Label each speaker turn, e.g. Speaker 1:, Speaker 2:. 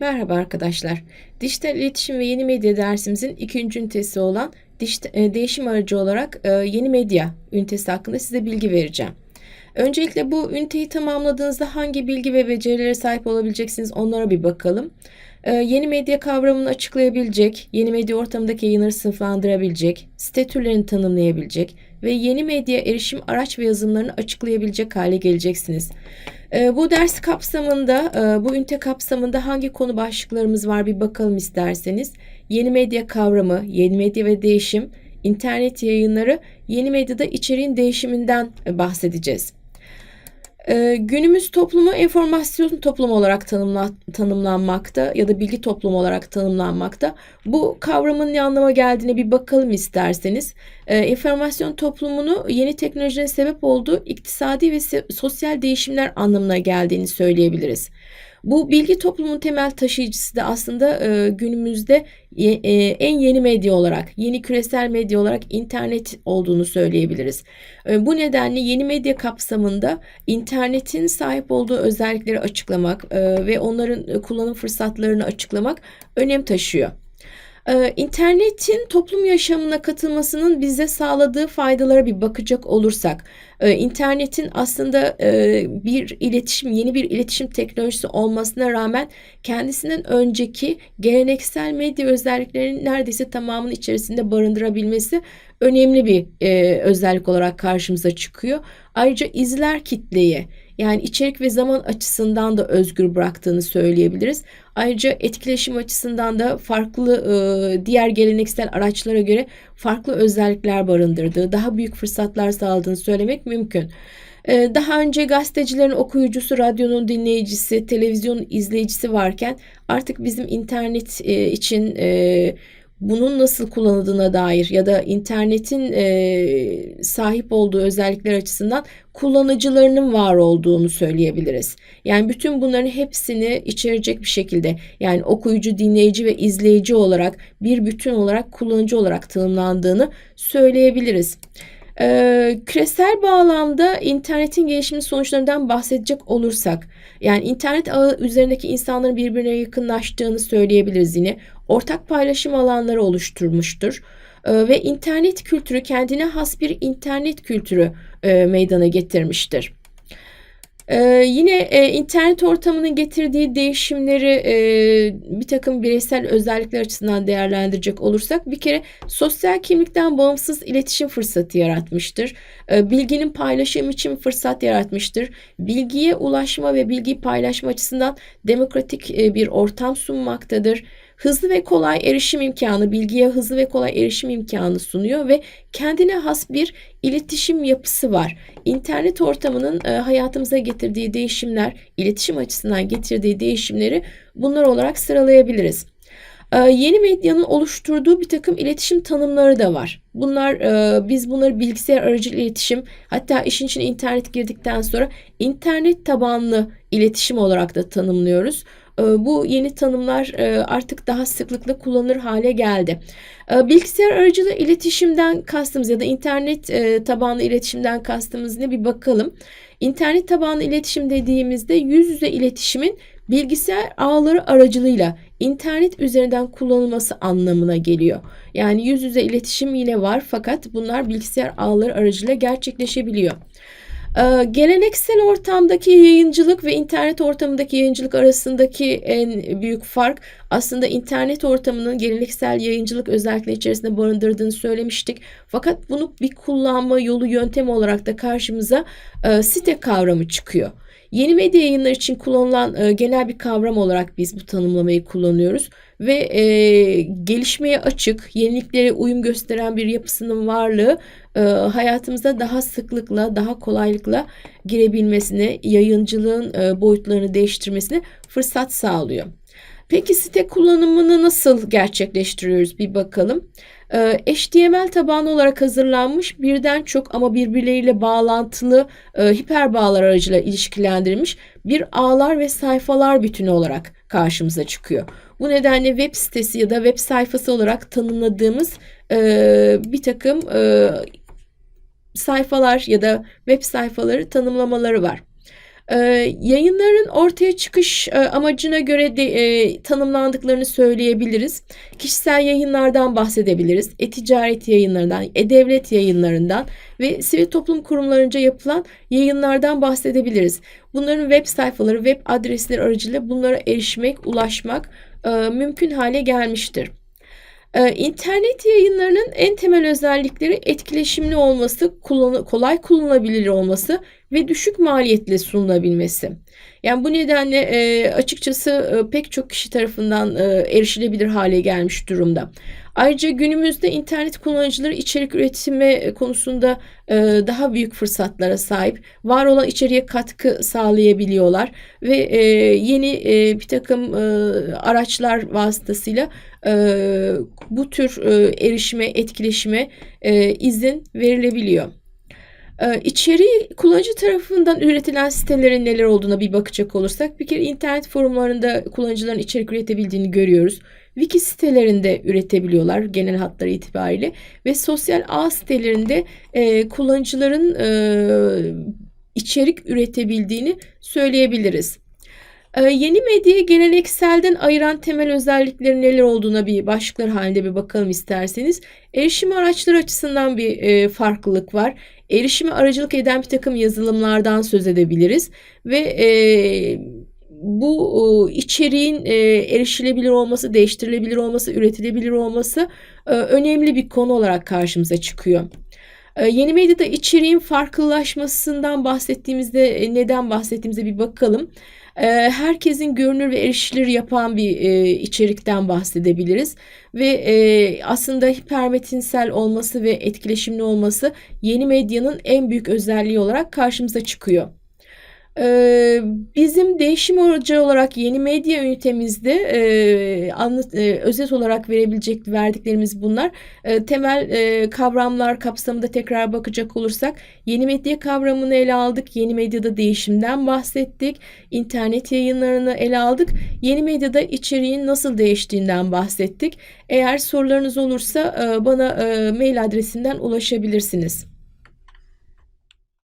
Speaker 1: Merhaba arkadaşlar. Dijital iletişim ve yeni medya dersimizin ikinci ünitesi olan e, değişim aracı olarak e, yeni medya ünitesi hakkında size bilgi vereceğim. Öncelikle bu üniteyi tamamladığınızda hangi bilgi ve becerilere sahip olabileceksiniz onlara bir bakalım. E, Yeni medya kavramını açıklayabilecek, yeni medya ortamındaki yayınları sınıflandırabilecek, site türlerini tanımlayabilecek ve yeni medya erişim araç ve yazılımlarını açıklayabilecek hale geleceksiniz. E, Bu ders kapsamında, e, bu ünite kapsamında hangi konu başlıklarımız var bir bakalım isterseniz. Yeni medya kavramı, yeni medya ve değişim, internet yayınları, yeni medyada içeriğin değişiminden bahsedeceğiz. Ee, günümüz toplumu enformasyon toplumu olarak tanımla, tanımlanmakta ya da bilgi toplumu olarak tanımlanmakta. Bu kavramın ne anlama geldiğine bir bakalım isterseniz. Ee, enformasyon toplumunu yeni teknolojinin sebep olduğu iktisadi ve sosyal değişimler anlamına geldiğini söyleyebiliriz. Bu bilgi toplumunun temel taşıyıcısı da aslında e, günümüzde ye- e, en yeni medya olarak, yeni küresel medya olarak internet olduğunu söyleyebiliriz. E, bu nedenle yeni medya kapsamında internetin sahip olduğu özellikleri açıklamak e, ve onların e, kullanım fırsatlarını açıklamak önem taşıyor. Ee, İnternetin toplum yaşamına katılmasının bize sağladığı faydalara bir bakacak olursak, e, internetin aslında e, bir iletişim, yeni bir iletişim teknolojisi olmasına rağmen kendisinden önceki geleneksel medya özelliklerinin neredeyse tamamının içerisinde barındırabilmesi önemli bir e, özellik olarak karşımıza çıkıyor. Ayrıca izler kitleye yani içerik ve zaman açısından da özgür bıraktığını söyleyebiliriz. Ayrıca etkileşim açısından da farklı e, diğer geleneksel araçlara göre farklı özellikler barındırdığı, daha büyük fırsatlar sağladığını söylemek mümkün. E, Daha önce gazetecilerin okuyucusu, radyonun dinleyicisi, televizyonun izleyicisi varken artık bizim internet e, için bunun nasıl kullanıldığına dair ya da internetin e, sahip olduğu özellikler açısından kullanıcılarının var olduğunu söyleyebiliriz. Yani bütün bunların hepsini içerecek bir şekilde yani okuyucu, dinleyici ve izleyici olarak bir bütün olarak kullanıcı olarak tanımlandığını söyleyebiliriz. Ee, küresel bağlamda internetin gelişimi sonuçlarından bahsedecek olursak, yani internet ağı üzerindeki insanların birbirine yakınlaştığını söyleyebiliriz yine. Ortak paylaşım alanları oluşturmuştur. Ee, ve internet kültürü kendine has bir internet kültürü e, meydana getirmiştir. Ee, yine e, internet ortamının getirdiği değişimleri e, bir takım bireysel özellikler açısından değerlendirecek olursak bir kere sosyal kimlikten bağımsız iletişim fırsatı yaratmıştır. E, bilginin paylaşım için fırsat yaratmıştır. Bilgiye ulaşma ve bilgiyi paylaşma açısından demokratik e, bir ortam sunmaktadır. Hızlı ve kolay erişim imkanı, bilgiye hızlı ve kolay erişim imkanı sunuyor ve kendine has bir iletişim yapısı var. İnternet ortamının e, hayatımıza getirdiği değişimler, iletişim açısından getirdiği değişimleri bunlar olarak sıralayabiliriz. E, yeni medyanın oluşturduğu bir takım iletişim tanımları da var. Bunlar e, biz bunları bilgisayar aracılığıyla iletişim, hatta işin içine internet girdikten sonra internet tabanlı iletişim olarak da tanımlıyoruz. E, bu yeni tanımlar e, artık daha sıklıkla kullanılır hale geldi. E, Bilgisayar aracılığı iletişimden kastımız ya da internet e, tabanlı iletişimden kastımız ne bir bakalım. İnternet tabanlı iletişim dediğimizde yüz yüze iletişimin bilgisayar ağları aracılığıyla internet üzerinden kullanılması anlamına geliyor. Yani yüz yüze iletişim yine var fakat bunlar bilgisayar ağları aracılığıyla gerçekleşebiliyor. Ee, geleneksel ortamdaki yayıncılık ve internet ortamındaki yayıncılık arasındaki en büyük fark aslında internet ortamının geleneksel yayıncılık özellikleri içerisinde barındırdığını söylemiştik. Fakat bunu bir kullanma yolu yöntemi olarak da karşımıza e, site kavramı çıkıyor. Yeni medya yayınları için kullanılan e, genel bir kavram olarak biz bu tanımlamayı kullanıyoruz ve e, gelişmeye açık, yeniliklere uyum gösteren bir yapısının varlığı e, hayatımıza daha sıklıkla, daha kolaylıkla girebilmesine, yayıncılığın e, boyutlarını değiştirmesine fırsat sağlıyor. Peki site kullanımını nasıl gerçekleştiriyoruz bir bakalım. Ee, HTML tabanlı olarak hazırlanmış birden çok ama birbirleriyle bağlantılı e, hiperbağlar aracılığıyla ilişkilendirilmiş bir ağlar ve sayfalar bütünü olarak karşımıza çıkıyor. Bu nedenle web sitesi ya da web sayfası olarak tanımladığımız e, bir takım e, sayfalar ya da web sayfaları tanımlamaları var. Ee, yayınların ortaya çıkış e, amacına göre de e, tanımlandıklarını söyleyebiliriz. Kişisel yayınlardan bahsedebiliriz. E-ticaret yayınlarından, e-devlet yayınlarından ve sivil toplum kurumlarınca yapılan yayınlardan bahsedebiliriz. Bunların web sayfaları, web adresleri aracılığıyla bunlara erişmek, ulaşmak e, mümkün hale gelmiştir. Ee, İnternet yayınlarının en temel özellikleri etkileşimli olması, kolay kullanılabilir olması ve düşük maliyetle sunulabilmesi. Yani bu nedenle e, açıkçası e, pek çok kişi tarafından e, erişilebilir hale gelmiş durumda. Ayrıca günümüzde internet kullanıcıları içerik üretimi konusunda e, daha büyük fırsatlara sahip. Var olan içeriğe katkı sağlayabiliyorlar ve e, yeni e, bir takım araçlar vasıtasıyla bu tür erişime, etkileşime izin verilebiliyor. Ee, içeriği kullanıcı tarafından üretilen sitelerin neler olduğuna bir bakacak olursak bir kere internet forumlarında kullanıcıların içerik üretebildiğini görüyoruz. Wiki sitelerinde üretebiliyorlar genel hatları itibariyle ve sosyal ağ sitelerinde e, kullanıcıların e, içerik üretebildiğini söyleyebiliriz. Ee, yeni medyayı gelenekselden ayıran temel özellikleri neler olduğuna bir başlıklar halinde bir bakalım isterseniz. Erişim araçları açısından bir e, farklılık var. Erişime aracılık eden bir takım yazılımlardan söz edebiliriz ve e, bu içeriğin e, erişilebilir olması, değiştirilebilir olması, üretilebilir olması e, önemli bir konu olarak karşımıza çıkıyor. E, yeni medyada içeriğin farklılaşmasından bahsettiğimizde e, neden bahsettiğimize bir bakalım. E, herkesin görünür ve erişilir yapan bir e, içerikten bahsedebiliriz ve e, aslında hipermetinsel olması ve etkileşimli olması yeni medyanın en büyük özelliği olarak karşımıza çıkıyor. Ee, bizim değişim aracı olarak yeni medya ünitemizde e, anlat, e, özet olarak verebilecek verdiklerimiz bunlar. E, temel e, kavramlar kapsamında tekrar bakacak olursak yeni medya kavramını ele aldık. Yeni medyada değişimden bahsettik. İnternet yayınlarını ele aldık. Yeni medyada içeriğin nasıl değiştiğinden bahsettik. Eğer sorularınız olursa e, bana e, mail adresinden ulaşabilirsiniz.